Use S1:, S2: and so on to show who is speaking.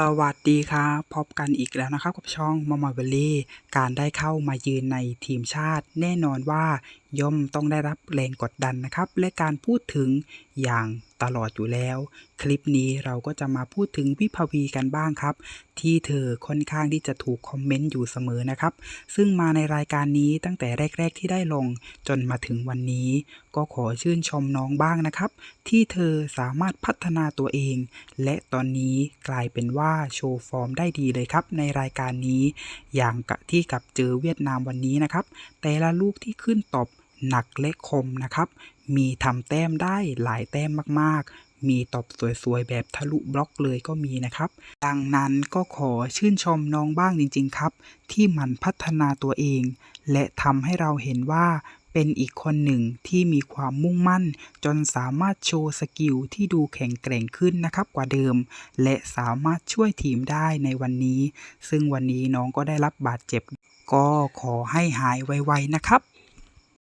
S1: สวัสดีครับพบกันอีกแล้วนะครับกับช่องมอมอยเบลลี่ การได้เข้ามายืนในทีมชาติ แน่นอนว่า ย่อมต้องได้รับแรงกดดันนะครับ และการพูดถึงอย่างตลอดอยู่แล้ว คลิปนี้เราก็จะมาพูดถึงวิภวีกันบ้างครับ ที่เธอค่อนข้างที่จะถูกคอมเมนต์อยู่เสมอนะครับ ซึ่งมาในรายการนี้ตั้งแต่แรก ๆ ที่ได้ลงจนมาถึงวันนี้ ก็ขอชื่นชมน้องบ้างนะครับ ที่เธอสามารถพัฒนาตัวเอง และตอนนี้กลายเป็นว่าโชว์ฟอร์มได้ดีเลยครับ ในรายการนี้ อย่างกับที่กับเจอเวียดนามวันนี้นะครับ แต่ละลูกที่ขึ้นตบ หนักและคมนะครับ มีทำแต้มได้หลายแต้มมากๆ มีตบสวยๆ แบบทะลุบล็อกเลยก็มีนะครับ ดังนั้นก็ขอชื่นชมน้องบ้างจริง ๆ ครับ ที่มันพัฒนาตัวเอง และทำให้เราเห็นว่าเป็นอีกคนหนึ่งที่มีความมุ่งมั่น จนสามารถโชว์สกิลที่ดูแข็งแกร่งขึ้นนะครับกว่าเดิม และสามารถช่วยทีมได้ในวันนี้ ซึ่งวันนี้น้องก็ได้รับบาดเจ็บ ก็ขอให้หายไวๆนะครับ